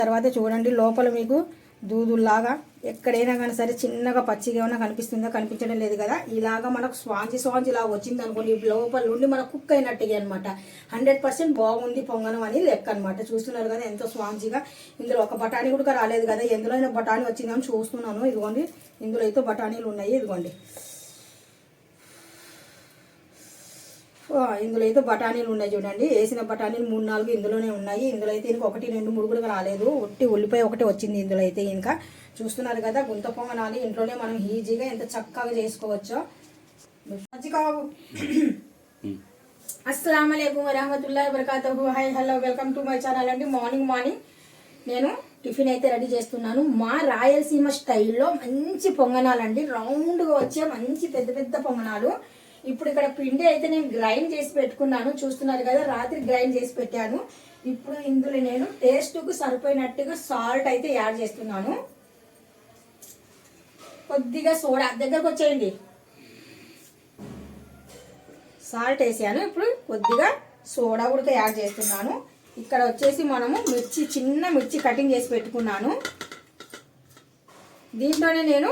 తర్వాత చూడండి లోపల మీకు దూదుల్లాగా ఎక్కడైనా కానీ సరే చిన్నగా పచ్చిగా ఏమైనా కనిపిస్తుందో? కనిపించడం లేదు కదా. ఇలాగా మనకు స్వాంజి స్వాంజి లాగా వచ్చింది అనుకోండి లోపల నుండి మనకు కుక్ అయినట్టుగా అనమాట హండ్రెడ్ పర్సెంట్ బాగుంది పొంగనం అని లెక్క అనమాట చూస్తున్నారు కదా ఎంతో స్వాంజిగా. ఇందులో ఒక బఠానీ కూడా రాలేదు కదా. ఎందులో అయినా బఠానీ వచ్చిందని చూస్తున్నాను. ఇదిగోండి ఇందులో అయితే బఠానీలు ఉన్నాయి. ఇదిగోండి. ఇందులో అయితే బఠానీలు ఉన్నాయి చూడండి. వేసిన బఠానీలు మూడు నాలుగు ఇందులోనే ఉన్నాయి. ఇందులో అయితే ఇంకా ఒకటి రెండు మూడు కూడా రాలేదు. ఒట్టి ఉల్లిపాయ ఒకటి వచ్చింది ఇందులో అయితే ఇంకా. చూస్తున్నారు కదా గుంత పొంగనాలి. ఇంట్లోనే మనం ఈజీగా ఎంత చక్కగా చేసుకోవచ్చో. మజ్జికావు అస్సలం అయికం వరహమతుల్లా వబర్కాతహు. Hi hello welcome to my channel అండి. Morning morning. నేను టిఫిన్ అయితే రెడీ చేస్తున్నాను. మా రాయలసీమ స్టైల్లో మంచి పొంగనాలండి. రౌండ్గా వచ్చే మంచి పెద్ద పెద్ద పొంగనాలు. ఇప్పుడు ఇక్కడ పిండి అయితే నేను గ్రైండ్ చేసి పెట్టుకున్నాను. చూస్తున్నారు కదా రాత్రి గ్రైండ్ చేసి పెట్టాను. ఇప్పుడు ఇందులో నేను టేస్ట్కు సరిపోయినట్టుగా సాల్ట్ అయితే యాడ్ చేస్తున్నాను. కొద్దిగా సోడా దగ్గరకు వచ్చేయండి. సాల్ట్ వేసాను. ఇప్పుడు కొద్దిగా సోడా కూడా యాడ్ చేస్తున్నాను. ఇక్కడ వచ్చేసి మనము మిర్చి చిన్న మిర్చి కటింగ్ చేసి పెట్టుకున్నాను. దీంట్లోనే నేను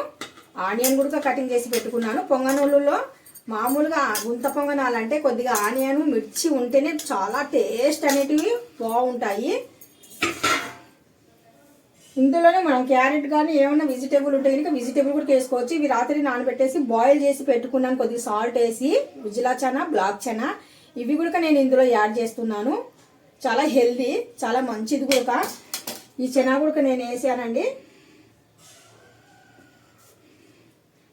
ఆనియన్ కూడా కటింగ్ చేసి పెట్టుకున్నాను. పొంగనూలులో మామూలుగా గుంత పొంగనాలంటే కొద్దిగా ఆనియన్ మిర్చి ఉంటేనే చాలా టేస్ట్ అనేటివి బాగుంటాయి. ఇందులోనే మనం క్యారెట్ కానీ ఏమైనా వెజిటేబుల్ ఉంటే కనుక వెజిటేబుల్ కూడా వేసుకోవచ్చు. ఇవి రాత్రి నానబెట్టేసి బాయిల్ చేసి పెట్టుకున్నాను కొద్దిగా సాల్ట్ వేసి ఉజిలా చనా బ్లాక్ చనా. ఇవి కూడా నేను ఇందులో యాడ్ చేస్తున్నాను. చాలా హెల్దీ చాలా మంచిది కూడా ఈ చనా కూడా నేను వేసానండి.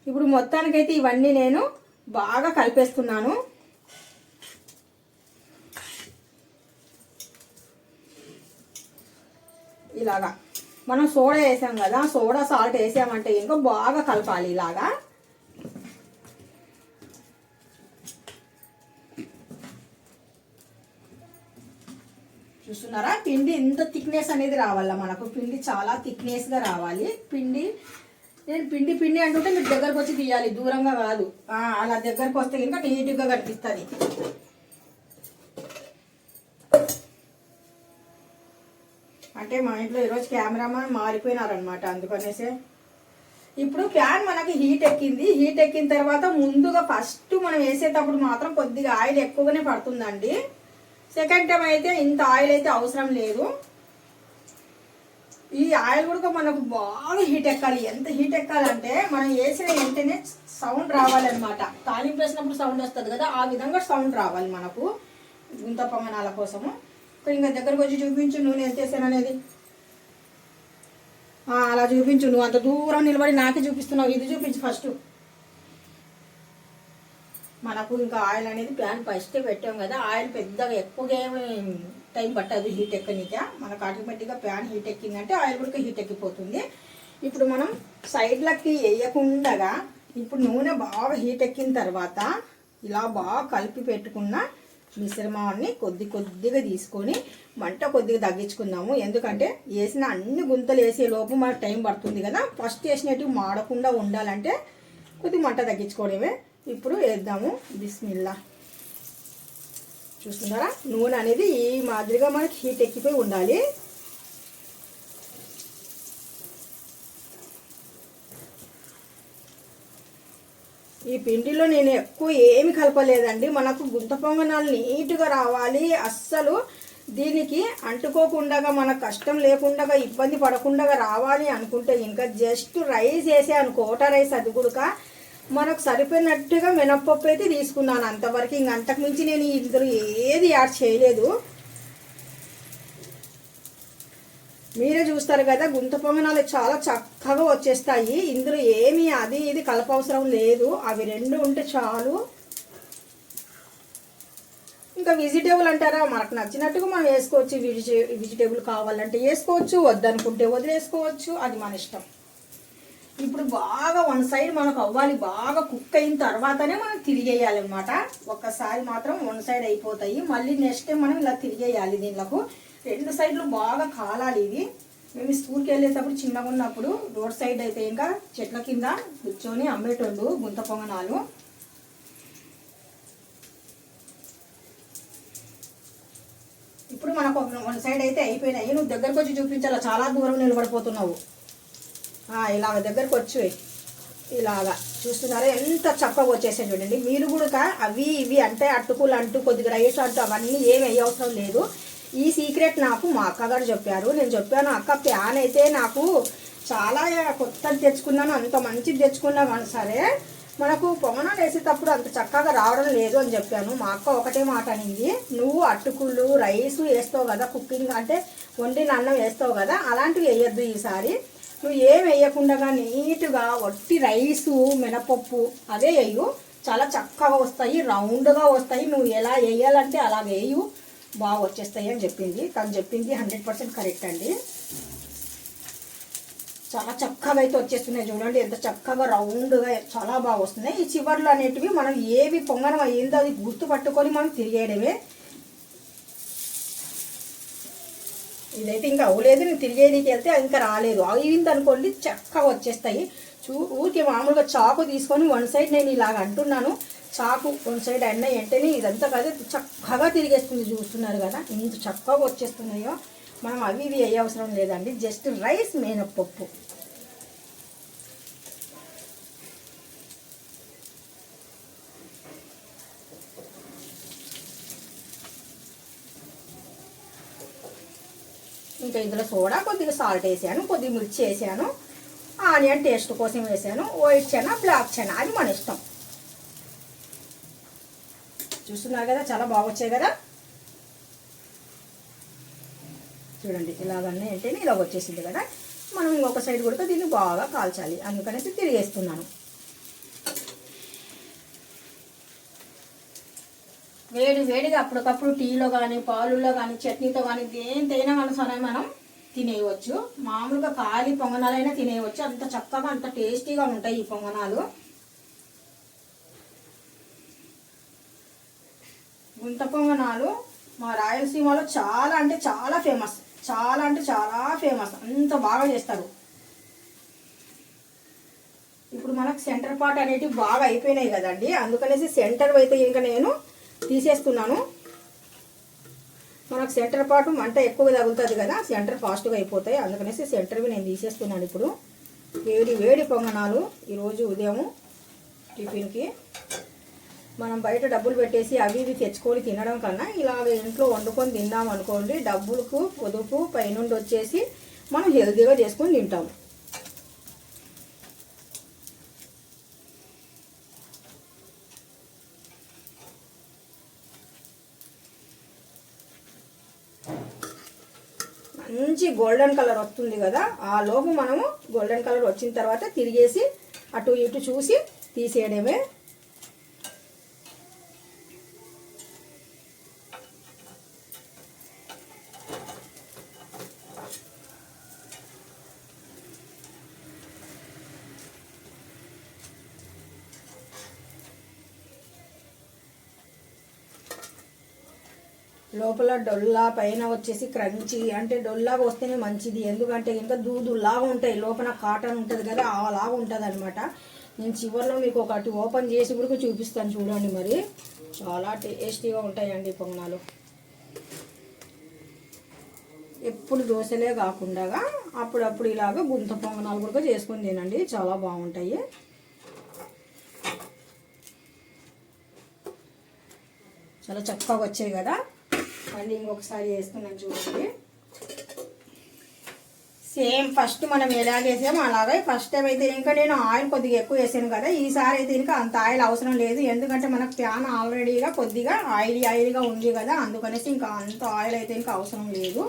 ఇప్పుడు మొత్తానికైతే ఇవన్నీ నేను బాగా కలిపేస్తున్నాను. ఇలాగా. మనం సోడా వేసాం కదా సోడా సాల్ట్ వేసామంటే ఇంకా బాగా కలపాలి ఇలాగా. చూస్తున్నారా? పిండి ఇంత థిక్నెస్ అనేది రావాల మనకు? పిండి చాలా థిక్నెస్గా రావాలి. పిండి నేను పిండి పిండి అంటుంటే మీరు దగ్గరకు వచ్చి తీయాలి దూరంగా కాదు. అలా దగ్గరకు వస్తే కనుక నీట్గా కనిపిస్తుంది. అంటే మా ఇంట్లో ఈరోజు కెమెరామాన్ మారిపోయినారనమాట అందుకనేసే. ఇప్పుడు ప్యాన్ మనకి హీట్ ఎక్కింది. హీట్ ఎక్కిన తర్వాత ముందుగా ఫస్ట్ మనం వేసేటప్పుడు మాత్రం కొద్దిగా ఆయిల్ ఎక్కువగానే పడుతుందండి. సెకండ్ టైం అయితే ఇంత ఆయిల్ అయితే అవసరం లేదు. ఈ ఆయిల్ కూడా మనకు బాగా హీట్ ఎక్కాలి. ఎంత హీట్ ఎక్కాలంటే మనం వేసిన వెంటనే సౌండ్ రావాలన్నమాట. తాలింపు వేసినప్పుడు సౌండ్ వస్తుంది కదా ఆ విధంగా సౌండ్ రావాలి మనకు. గుంత పొంగనాల కోసము. ఇంకా దగ్గరకు వచ్చి చూపించు నూనె ఎంత వేసాను అనేది అలా చూపించు నువ్వు. అంత దూరం నిలబడి నాకే చూపిస్తున్నావు. ఇది చూపించు ఫస్ట్. మనకు ఇంకా ఆయిల్ అనేది ప్యాన్ ఫస్ట్ పెట్టాం కదా. ఆయిల్ పెద్దగా ఎక్కువగా ఏమి టైం పట్టదు హీట్ ఎక్కనిక. మనకు ఆటోమేటిక్గా ప్యాన్ హీట్ ఎక్కిందంటే ఆయిల్ కూడా హీట్ ఎక్కిపోతుంది. ఇప్పుడు మనం సైడ్లకి వేయకుండా ఇప్పుడు నూనె బాగా హీట్ ఎక్కిన తర్వాత ఇలా బాగా కలిపి పెట్టుకున్న మిశ్రమాన్ని కొద్ది కొద్దిగా తీసుకొని మంట కొద్దిగా తగ్గించుకుందాము. ఎందుకంటే వేసిన అన్ని గుంతలు వేసే లోపు మనకు టైం పడుతుంది కదా. ఫస్ట్ వేసినట్టు మాడకుండా ఉండాలంటే కొద్ది మంట తగ్గించుకోవడమే. ఇప్పుడు వేద్దాము. బిస్మిల్లా. చూస్తున్నారా? నూనె అనేది ఈ మాదిరిగా మనకి హీట్ ఎక్కిపోయి ఉండాలి. ఈ పిండిలో నేను ఎక్కువ ఏమి కలపలేదండి. మనకు గుంత పొంగనాలు నీట్గా రావాలి. అస్సలు దీనికి అంటుకోకుండా మన కష్టం లేకుండా ఇబ్బంది పడకుండా రావాలి అనుకుంటే ఇంకా జస్ట్ రైస్ వేసే అనుకోట రైస్ అది కూడా మనకు సరిపోయినట్టుగా మినప్పప్పు అయితే తీసుకున్నాను అంతవరకు. ఇంక అంతకుమించి నేను ఇందులో ఏది యాడ్ చేయలేదు. మీరే చూస్తారు కదా గుంత పొంగనాలు చాలా చక్కగా వచ్చేస్తాయి. ఇందులో ఏమీ అది ఇది కలపవసరం లేదు. అవి రెండు ఉంటే చాలు. ఇంకా వెజిటేబుల్ అంటారా? మనకు నచ్చినట్టుగా మనం వేసుకోవచ్చు. వెజిటే వెజిటేబుల్ కావాలంటే వేసుకోవచ్చు. వద్దనుకుంటే వదిలేసుకోవచ్చు. అది మన ఇష్టం. ఇప్పుడు బాగా వన్ సైడ్ మనకు అవ్వాలి. బాగా కుక్ అయిన తర్వాతనే మనం తిరిగేయాలి అనమాట ఒక్కసారి మాత్రం వన్ సైడ్ అయిపోతాయి. మళ్ళీ నెక్స్ట్ మనం ఇలా తిరిగేయాలి దీనిలకు. రెండు సైడ్లు బాగా కాలాలి ఇవి. మేము స్కూల్కి వెళ్ళేటప్పుడు చిన్నగా ఉన్నప్పుడు రోడ్ సైడ్ అయితే ఇంకా చెట్ల కింద కూర్చొని అమ్మేటోళ్ళు గుంత పొంగనాలు. ఇప్పుడు మనకు ఒక వన్ సైడ్ అయితే అయిపోయినాయి. నువ్వు దగ్గరకు వచ్చి చూపించాలా? చాలా దూరం నిలబడిపోతున్నావు. ఇలాగ దగ్గరకు వచ్చి ఇలాగా. చూస్తున్నారా? ఎంత చక్కగా వచ్చేసాయి చూడండి. మీరు కూడా అవి ఇవి అంటే అట్టుకులు అంటూ కొద్దిగా రైస్ అంటూ అవన్నీ ఏమి అయ్యే అవసరం లేదు. ఈ సీక్రెట్ నాకు మా అక్కగారు చెప్పారు. నేను చెప్పాను అక్క ప్యాన్ అయితే నాకు చాలా కొత్తది తెచ్చుకున్నాను అంత మంచిది తెచ్చుకున్నామని సరే మనకు పొంగనాలు వేసేటప్పుడు అంత చక్కగా రావడం లేదు అని చెప్పాను. మా అక్క ఒకటే మాట అనింది నువ్వు అటుకులు రైస్ వేస్తావు కదా కుకింగ్ అంటే వండిన అన్నం వేస్తావు కదా అలాంటివి వేయొద్దు ఈసారి. నువ్వు ఏం వేయకుండా నీట్గా వట్టి రైసు మినపప్పు అదే వేయు. చాలా చక్కగా వస్తాయి రౌండ్గా వస్తాయి. నువ్వు ఎలా వేయాలంటే అలా వేయు. బాగా వచ్చేస్తాయి అని చెప్పింది. తను చెప్పింది హండ్రెడ్ పర్సెంట్ కరెక్ట్ అండి. చాలా చక్కగా అయితే వచ్చేస్తున్నాయి చూడండి. ఎంత చక్కగా రౌండ్గా చాలా బాగా వస్తున్నాయి. ఈ చివర్లు అనేటివి మనం ఏవి పొంగనం అయ్యిందో అది గుర్తు పట్టుకొని మనం తిరిగేయడమే. ఇదైతే ఇంకా అవ్వలేదు. నేను తిరిగేదికి వెళ్తే ఇంకా రాలేదు. అయింది అనుకోండి చక్కగా వచ్చేస్తాయి. చూ ఊరికే మామూలుగా చాకు తీసుకొని వన్ సైడ్ నేను ఇలాగ అంటున్నాను. చాకు వన్ సైడ్ అన్న వెంటనే ఇదంతా కదా చక్కగా తిరిగేస్తుంది చూస్తున్నారు కదా. ఇంత చక్కగా వచ్చేస్తున్నాయో. మనం అవి ఇవి ఏ అవసరం లేదండి. జస్ట్ రైస్ మినప్పప్పు ఇంకా ఇందులో సోడా కొద్దిగా సాల్ట్ వేసాను కొద్దిగా మిర్చి వేసాను ఆనియన్ టేస్ట్ కోసం వేసాను వైట్ చెనా బ్లాక్ చెనా అది మన ఇష్టం. చూస్తున్నారు కదా చాలా బాగా వచ్చాయి కదా? చూడండి ఇలాగన్నీ అంటేనే ఇలాగ వచ్చేసింది కదా. మనం ఇంకొక సైడ్ కూడా దీన్ని బాగా కాల్చాలి. అందుకనేసి తిరిగేస్తున్నాను. వేడి వేడిగా అప్పటికప్పుడు టీలో కానీ పాలులో కానీ చట్నీతో కానీ దేనితైనా మనం సరే మనం తినేయవచ్చు మామూలుగా ఖాళీ పొంగనాలైనా తినేయవచ్చు అంత చక్కగా అంత టేస్టీగా ఉంటాయి ఈ పొంగనాలు. గుంత పొంగనాలు మా రాయలసీమలో చాలా అంటే చాలా ఫేమస్. చాలా అంటే చాలా ఫేమస్. అంత బాగా చేస్తారు. ఇప్పుడు మనకు సెంటర్ పార్ట్ అనేటివి బాగా అయిపోయినాయి కదండి. అందుకనేసి సెంటర్ అయితే ఇంకా నేను తీసేస్తున్నాను మనకు సెంటర్ పార్ట్ మంట ఎక్కువ తగులుతుంది కదా సెంటర్ ఫాస్ట్గా అయిపోతాయి. అందుకనేసి సెంటర్వి నేను తీసేస్తున్నాను ఇప్పుడు. వేడి వేడి పొంగనాలు ఈరోజు ఉదయం టిఫిన్కి. మనం బయట డబ్బులు పెట్టేసి అవి ఇవి తెచ్చుకొని తినడం కన్నా ఇలాగ ఇంట్లో వండుకొని తిందాం అనుకోండి డబ్బులకు పొదుపు పైనుండి వచ్చేసి మనం హెల్తీగా చేసుకొని తింటాము మంచి గోల్డెన్ కలర్ వస్తుంది కదా ఆ లోపు మనము గోల్డెన్ కలర్ వచ్చిన తర్వాత తిరిగేసి అటు ఇటు చూసి తీసేయడమే లోపల డొల్లా పైన వచ్చేసి క్రంచి. అంటే డొల్లాగా వస్తేనే మంచిది. ఎందుకంటే ఇంకా దూదులాగా ఉంటాయి. లోపల కాటన్ ఉంటుంది కదా అలాగా ఉంటుంది అనమాట నేను చివరిలో మీకు ఒకటి ఓపెన్ చేసి కూడా చూపిస్తాను చూడండి మరి. చాలా టేస్టీగా ఉంటాయండి పొంగనాలు. ఎప్పుడు దోశలే కాకుండా అప్పుడప్పుడు ఇలాగ గుంత పొంగనాలు కూడా చేసుకొని తినండి. చాలా బాగుంటాయి. చాలా చక్కగా వచ్చాయి కదా. మళ్ళీ ఇంకొకసారి వేస్తున్నాను చూడండి. సేమ్ ఫస్ట్ మనం ఎలా చేసామో అలాగే ఫస్ట్ టైం అయితే ఇంకా నేను ఆయిల్ కొద్దిగా ఎక్కువ వేసాను కదా ఈసారి అయితే ఇంకా అంత ఆయిల్ అవసరం లేదు. ఎందుకంటే మనకు ప్యాన్ ఆల్రెడీగా కొద్దిగా ఆయిల్ ఆయిల్గా ఉంది కదా అందుకనేసి ఇంకా అంత ఆయిల్ అయితే ఇంకా అవసరం లేదు.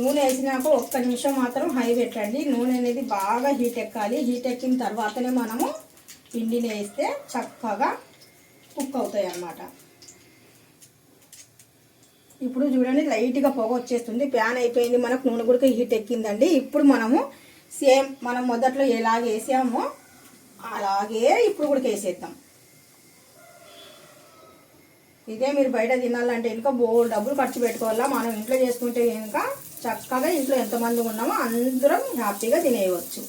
నూనె వేసినాక ఒక్క నిమిషం మాత్రం హై పెట్టండి. నూనె అనేది బాగా హీట్ ఎక్కాలి. హీట్ ఎక్కిన తర్వాతనే మనము పిండిని వేస్తే చక్కగా కుక్ అవుతాయి అన్నమాట. ఇప్పుడు చూడండి లైట్గా పొగ వచ్చేస్తుంది. ప్యాన్ అయిపోయింది. మనకు నూనె గుడికి హీట్ ఎక్కిందండి. ఇప్పుడు మనము సేమ్ మనం మొదట్లో ఎలాగ వేసామో అలాగే ఇప్పుడు కూడా వేసేద్దాం. ఇదే మీరు బయట తినాలంటే ఇంకా బోల్ డబ్బులు ఖర్చు పెట్టుకోవాలా? మనం ఇంట్లో చేసుకుంటే ఇంకా చక్కగా ఇంట్లో ఎంతమంది ఉన్నామో అందరం హ్యాపీగా తినేయవచ్చు.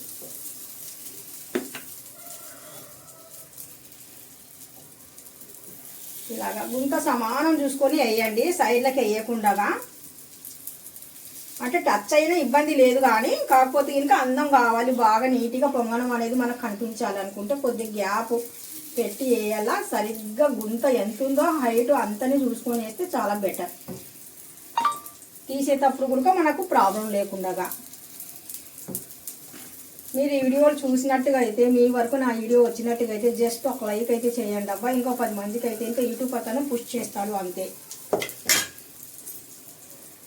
ఇలాగా గుంత సమానం చూసుకొని వేయండి. సైడ్లకి వేయకుండా అంటే టచ్ అయినా ఇబ్బంది లేదు కానీ కాకపోతే ఇంకా అందం కావాలి. బాగా నీట్గా పొంగనం అనేది మనకు కనిపించాలి అనుకుంటే కొద్దిగా గ్యాప్ పెట్టి వేయాలా? సరిగ్గా గుంత ఎంత ఉందో హైట్ అంతని చూసుకొని వేస్తే చాలా బెటర్. తీసేటప్పుడు కూడా మనకు ప్రాబ్లం లేకుండా మీరు ఈ వీడియోలు చూసినట్టుగా అయితే మీ వరకు నా వీడియో వచ్చినట్టుగా అయితే జస్ట్ ఒక లైక్ అయితే చేయండి అబ్బా. ఇంకో పది మందికి అయితే ఇంకా యూట్యూబ్ అతను పుష్ చేస్తాడు అంతే.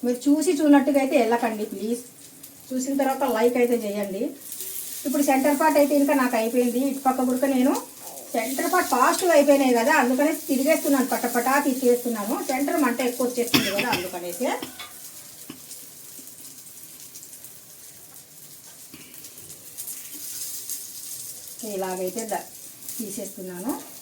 మీరు చూసి చూసినట్టుగా అయితే వెళ్ళకండి ప్లీజ్. చూసిన తర్వాత లైక్ అయితే చేయండి. ఇప్పుడు సెంటర్ పార్ట్ అయితే ఇంకా నాకు అయిపోయింది. ఇటు పక్క కూడా నేను సెంటర్ పార్ట్ ఫాస్ట్గా అయిపోయినాయి కదా అందుకనే తిరిగేస్తున్నాను. పట్టపటా తీసేస్తున్నాను సెంటర్ మంట ఎక్కువ వచ్చేస్తుంది కదా అందుకనేసి. ఇలాగైతే ద- తీసేస్తున్నాను.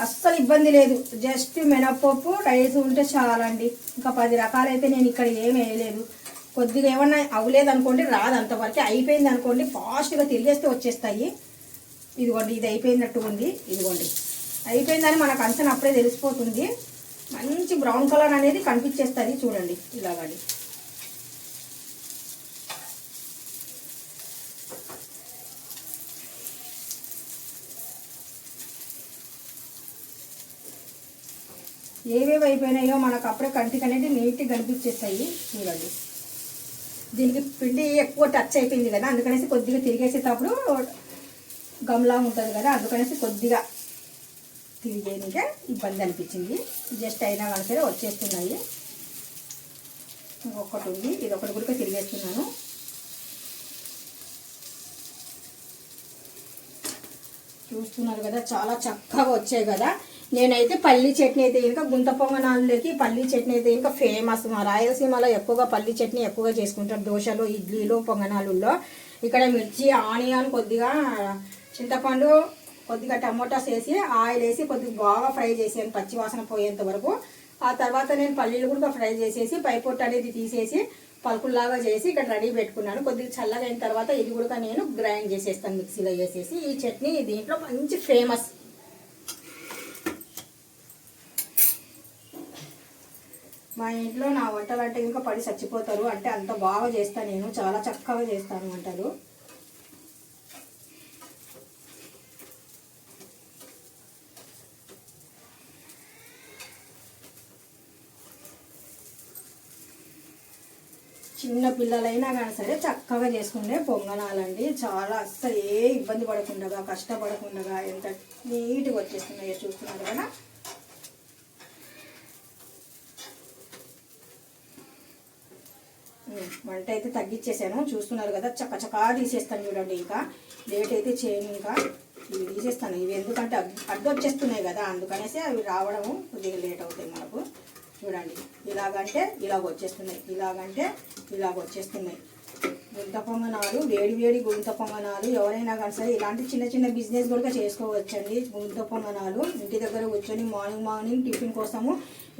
అస్సలు ఇబ్బంది లేదు. జస్ట్ మినప్పప్పు రైస్ ఉంటే చాలండి. ఇంకా పది రకాలైతే నేను ఇక్కడ ఏం వేయలేదు. కొద్దిగా ఏమన్నా అవ్వలేదు అనుకోండి రాదు. అంతవరకు అయిపోయింది అనుకోండి ఫాస్ట్గా తిరిగేస్తే వచ్చేస్తాయి. ఇదిగోండి ఇది అయిపోయినట్టు ఉంది. ఇదిగోండి. అయిపోయిందని మనకు అంచనా అప్పుడే తెలిసిపోతుంది. మంచి బ్రౌన్ కలర్ అనేది కనిపించేస్తుంది. చూడండి ఇలాగండి. ఏవేవి అయిపోయినాయో మనకు అప్పుడే కంటికి అనేది నీట్గా కనిపించేస్తాయి చూడండి. దీనికి పిండి ఎక్కువ టచ్ అయిపోయింది కదా అందుకనేసి కొద్దిగా తిరిగేసేటప్పుడు గమ్లా ఉంటుంది కదా అందుకనేసి కొద్దిగా తిరిగేనికే ఇబ్బంది అనిపించింది. జస్ట్ అయినా కానీ సరే వచ్చేస్తున్నాయి. ఇంకొకటి ఉంది ఇది ఒకటి కూడా తిరిగేస్తున్నాను. చూస్తున్నారు కదా చాలా చక్కగా వచ్చాయి కదా. నేనైతే పల్లి చట్నీ అయితే ఇంకా గుంత పొంగనాలకి పల్లి చట్నీ అయితే ఇంకా ఫేమస్ మా రాయలసీమలో ఎక్కువగా పల్లి చట్నీ ఎక్కువగా చేసుకుంటారు. దోశలు ఇడ్లీలు పొంగనాలుల్లో ఇక్కడ మిర్చి ఆనియన్ కొద్దిగా చింతపండు కొద్దిగా టమోటాస్ వేసి ఆయిల్ వేసి కొద్దిగా బాగా ఫ్రై చేసాను పచ్చి వాసన పోయేంత వరకు. ఆ తర్వాత నేను పల్లీలు కూడా ఫ్రై చేసేసి పై పొట్టు అనేది తీసేసి పలుకుల్లాగా చేసి ఇక్కడ రెడీ పెట్టుకున్నాను. కొద్దిగా చల్లగా అయిన తర్వాత ఇది కూడా నేను గ్రైండ్ చేసేస్తాను మిక్సీలో వేసేసి. ఈ చట్నీ దీంట్లో మంచి ఫేమస్ మా ఇంట్లో నా వంటలు అంటే ఇంకా పడి చచ్చిపోతారు అంటే అంత బాగా చేస్తాను నేను చాలా చక్కగా చేస్తాను వంటలు. చిన్న పిల్లలైనా కానీ సరే చక్కగా చేసుకునే పొంగనాలండి. చాలా అస్సలు ఏ ఇబ్బంది పడకుండా కష్టపడకుండా ఎంత నీట్గా వచ్చేస్తున్నాయో చూస్తున్నారు కదా? వంట అయితే తగ్గించేసాను చూస్తున్నారు కదా చక్క తీసేస్తాను చూడండి ఇంకా. లేట్ అయితే చేయను ఇంకా. ఇవి తీసేస్తాను. ఇవి ఎందుకంటే అడ్డు వచ్చేస్తున్నాయి కదా అందుకనేసి అవి రావడము కొద్దిగా లేట్ అవుతాయి మనకు. చూడండి. ఇలాగంటే ఇలాగ వచ్చేస్తున్నాయి. ఇలాగంటే ఇలాగ వచ్చేస్తున్నాయి. గుంత పొంగనాలు వేడి వేడి గుంత పొంగనాలు ఎవరైనా కానీ సరే ఇలాంటి చిన్న చిన్న బిజినెస్ కూడా చేసుకోవచ్చండి. గుంత పొంగనాలు ఇంటి దగ్గర కూర్చొని మార్నింగ్ మార్నింగ్ టిఫిన్ కోసము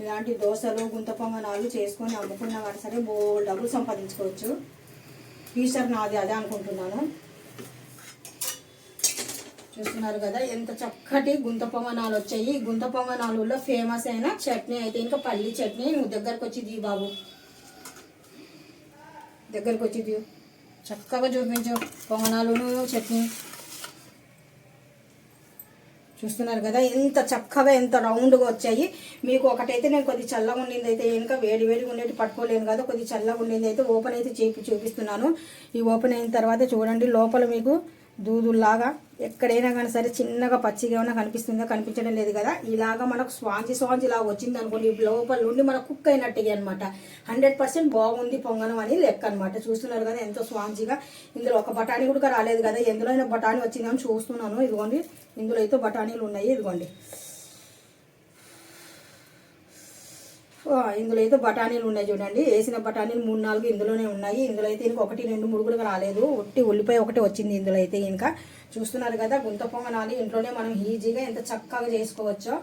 ఇలాంటి దోశలు గుంత పొంగనాలు చేసుకొని అమ్ముకున్నా కానీ సరే బో డబ్బులు సంపాదించుకోవచ్చు. ఫ్యూచర్ నాది అదే అనుకుంటున్నాను. చూస్తున్నారు కదా ఎంత చక్కటి గుంత పొంగనాలు వచ్చాయి. గుంత పొంగనాలులో ఫేమస్ అయిన చట్నీ అయితే ఇంకా పల్లి చట్నీ. నువ్వు దగ్గరకు వచ్చి దీ బాబు. దగ్గరకు వచ్చి చక్కగా చూపించు. పొంగనాలును చట్నీ. చూస్తున్నారు కదా ఎంత చక్కగా ఎంత రౌండ్గా వచ్చాయి. మీకు ఒకటైతే నేను కొద్ది చల్లగా ఉండింది అయితే ఇంకా వేడి వేడిగా ఉండేది పట్టుకోలేను కదా కొద్ది చల్లగా ఉండింది అయితే ఓపెన్ అయితే చేపి చూపిస్తున్నాను. ఈ ఓపెన్ అయిన తర్వాత చూడండి లోపల మీకు దూదుల్లాగా ఎక్కడైనా కానీ సరే చిన్నగా పచ్చిగా ఏమైనా కనిపిస్తుందో కనిపించడం లేదు కదా. ఇలాగా మనకు స్వాంజి స్వాంజి లాగా వచ్చింది అనుకోండి లోపల నుండి మనకు కుక్ అయినట్టుగా అనమాట హండ్రెడ్ పర్సెంట్ బాగుంది పొంగనం అని లెక్క అనమాట చూస్తున్నారు కదా ఎంతో స్వాంజిగా. ఇందులో ఒక బఠానీ కూడా రాలేదు కదా. ఎందులో అయినా బఠానీ వచ్చిందని చూస్తున్నాను. ఇదిగోండి ఇందులో అయితే బఠానీలు ఉన్నాయి. ఇదిగోండి. ఇందులో అయితే బఠానీలు ఉన్నాయి చూడండి. వేసిన బఠానీలు మూడు నాలుగు ఇందులోనే ఉన్నాయి. ఇందులో అయితే ఇంకా ఒకటి రెండు మూడు కూడా రాలేదు. ఒట్టి ఉల్లిపాయ ఒకటి వచ్చింది ఇందులో అయితే ఇంకా. చూస్తున్నారు కదా గుంత పొంగనాలు. ఇంట్లోనే మనం ఈజీగా ఎంత చక్కగా చేసుకోవచ్చో.